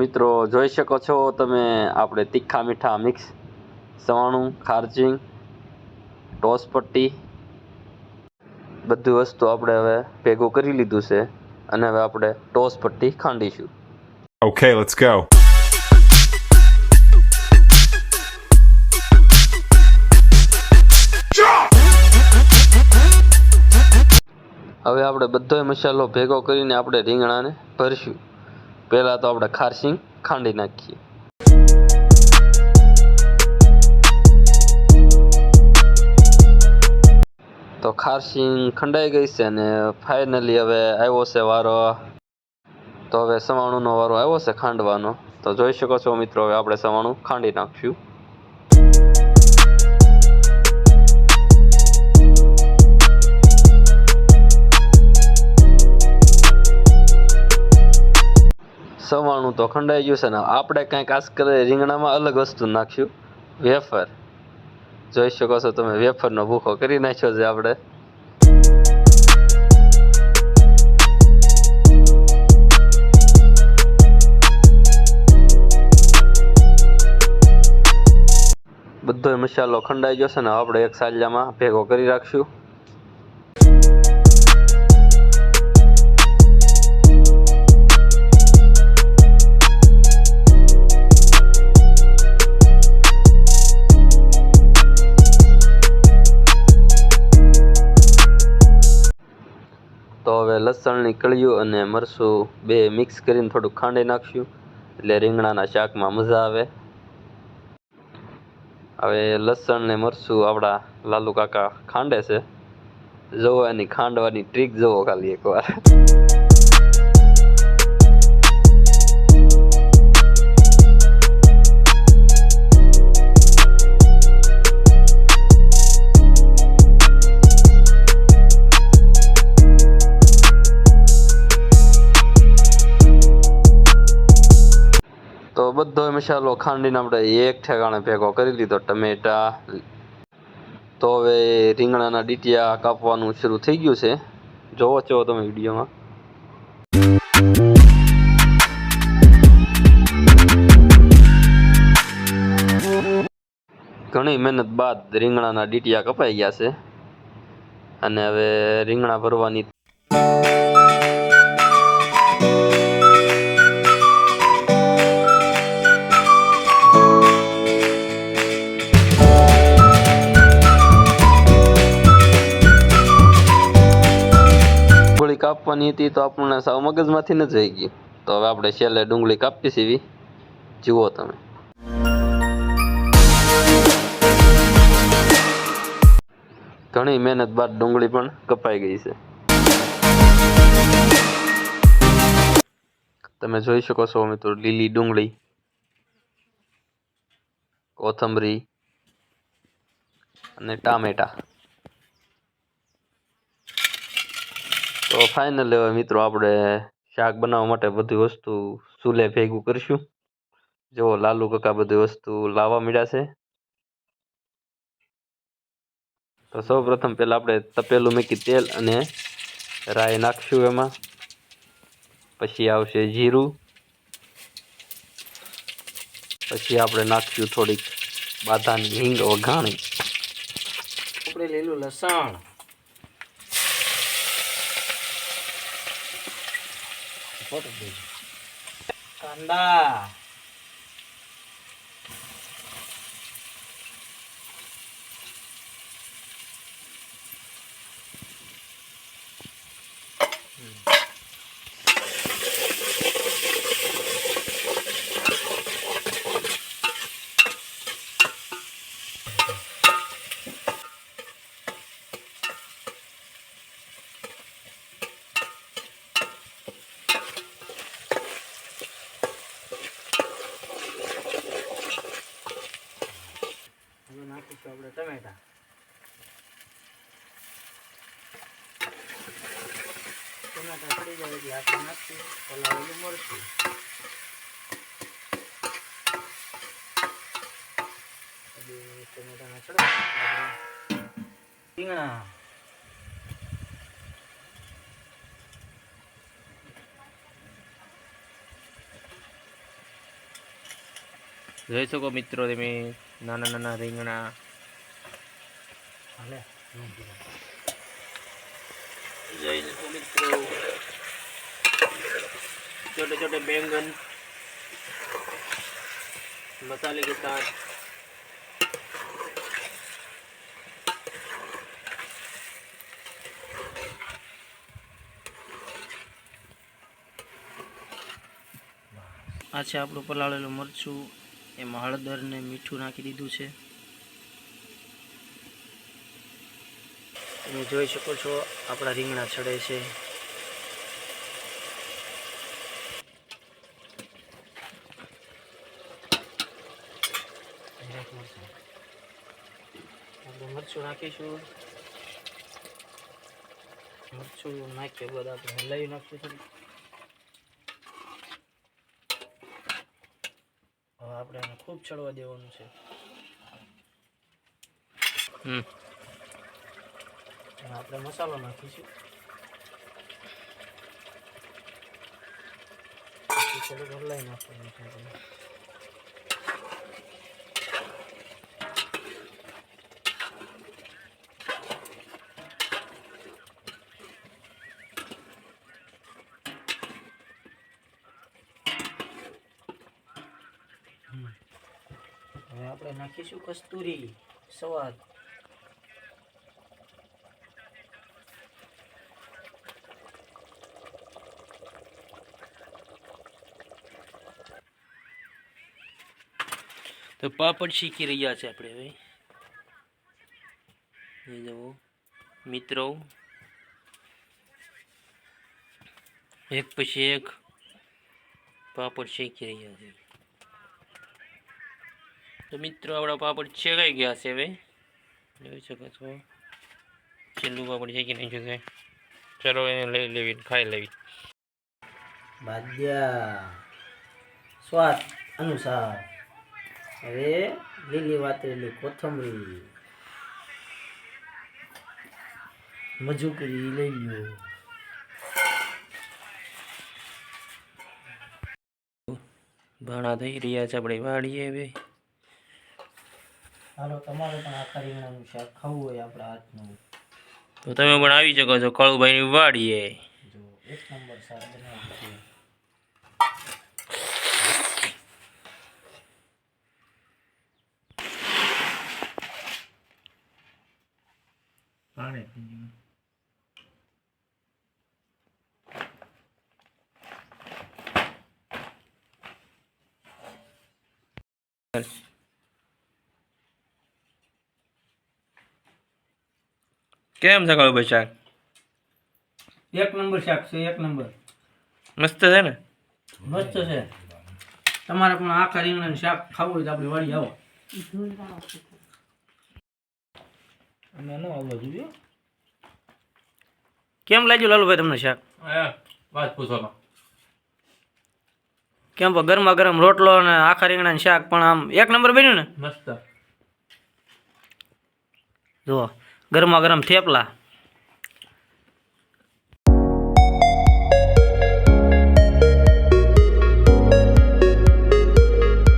મિત્રો જોઈ શકો છો તમે આપણે તીખા મીઠા મિક્સ સવાણું ખારચીંગ ટોસ પટ્ટી બધી વસ્તુ આપણે હવે ભેગું કરી લીધું છે અને હવે આપણે ટોસ પટ્ટી ખાંડીશું. ઓકે લેટ્સ ગો હવે આપણે બધોય મસાલો ભેગો કરીને આપણે રીંગણાને ભરશું. પહેલાં તો આપણે ખારસિંગ ખાંડી નાખીએ. તો ખારસિંગ ખંડાઈ ગઈ છે અને ફાઇનલી હવે આવ્યો છે વારો. તો હવે સવાણુંનો વારો આવ્યો છે ખાંડવાનો. તો જોઈ શકો છો મિત્રો, હવે આપણે સવાણું ખાંડી નાખશું. સવાણું તો ખંડાઈ ગયું ને આપણે કંઈક આસ કરે રીંગણામાં અલગ વસ્તુ નાખ્યું. વેફર. જોઈ શકો છો તમે, વેફરનો ભૂખો કરી નાખ્યો છે આપણે. બધો મસાલો ખંડાઈ જશે ને, આપણે એક સાલિયામાં ભેગો કરી રાખશું. કળીયું અને મરસું બે મિક્સ કરીને થોડુંક ખાંડી નાખશું એટલે રીંગણાના શાકમાં મજા આવે. હવે લસણ ને મરસું આપણા લાલુ કાકા ખાંડે છે. જોવો એની ખાંડવાની ટ્રીક જોવો ખાલી એકવાર. મસાલો ખાંડીને આપણે એક ઠેકાણે ભેગો કરી લીધો ટમેટા. તો હવે રીંગણાના ડીટિયા કાપવાનું શરૂ થઈ ગયું છે. જોવો છો તમે વિડીયોમાં. ઘણી મહેનત બાદ રીંગણાના ડીટિયા કપાઈ ગયા છે. અને હવે રીંગણા ભરવાની કાપવાની હતી તો આપણને સાવ મગજમાંથી ન જઈ ગયું. તો હવે આપણે છેલ્લે ડુંગળી કાપી સીવી. જુઓ તમે. ઘણી મહેનત બાદ ડુંગળી પણ કપાઈ ગઈ છે. તમે જોઈ શકો છો મિત્રો, લીલી ડુંગળી, કોથમરી અને ટામેટા. તો ફાઇનલ હવે મિત્રો આપણે શાક બનાવવા માટે બધી વસ્તુ ચૂલે ભેગું કરીશું. જો લાલુ કાકા બધી વસ્તુ લાવવા મળ્યા છે. તો સૌ પ્રથમ પહેલાં આપણે તપેલું મૂકી તેલ અને રાઈ નાખશું એમાં. પછી આવશે જીરું. પછી આપણે નાખશું થોડીક બાધાની હિંગ વઘાણી. આપણે લીલું લસણ. કાંદા હવે ટમેટા ટમેટા પડી જાય એટલે આપણે નાખીએ પલાળેલું મરચું ટમેટાના રીંગણા. જોઈ શકો મિત્રો તમે નાના નાના રીંગણા. હાલે જોઈ શકો મિત્રો छोटे छोटे बैंगन मसाले के साथ આ છે આપણું પલાળેલું મરચું એમાં હળદર ને મીઠું નાખી દીધું છે તમે જોઈ શકો છો, આપણા રીંગણા ચડે છે. આપણે મરચું નાખીશું. મરચું નાખ્યા બાદ આપણે હલાવી નાખીશું. હવે આપણે ખૂબ ચડવા દેવાનું છે. હમ. આપણે મસાલો નાખીશું છે હમ. હવે આપણે નાખીશું કસ્તુરી સ્વાદ તો પાપડ શીખી રહ્યા છે આપણે હવે. જુઓ, મિત્રો. એક પછી એક પાપડ શેકી રહ્યા છે. તો મિત્રો, આપણા પાપડ શેકાઈ ગયા છે હવે. જોઈ શકો છો. છેલ્લું પાપડ શેકી નાખ્યું છે. ચલો એને લઈ લેવી ખાઈ લેવી. બાદ્યા સ્વાદ અનુસાર. હવે લીલી વાતરેલી કોથમરી મજુકરી લઈ લ્યો. ભાણા થઈ રહ્યા છે આપણે વાડીએ હવે. હાલો તમારે પણ આ રીંગણાનું શાક ખાવું હોય આપણા હાથનું. તો તમે પણ આવી શકો છો કળુભાઈની વાડીએ. જો એક નંબર શાક બનાવ્યું છે. પાણી કેમ છે ભાઈ શાક એક નંબર શાક છે એક નંબર. મસ્ત છે ને? મસ્ત છે. તમારે પણ આખા રીંગણાનું શાક ખાવું હોય તો આપણી વાડી આવો. ન કેમ લાગ્યું લાલુભાઈ તમને શાક? વાત પૂછવામાં. કેમ ગરમા ગરમ રોટલો અને આખા રીંગણા શાક પણ આમ એક નંબર બન્યું ને? મસ્ત. જુઓ ગરમા ગરમ થેપલા.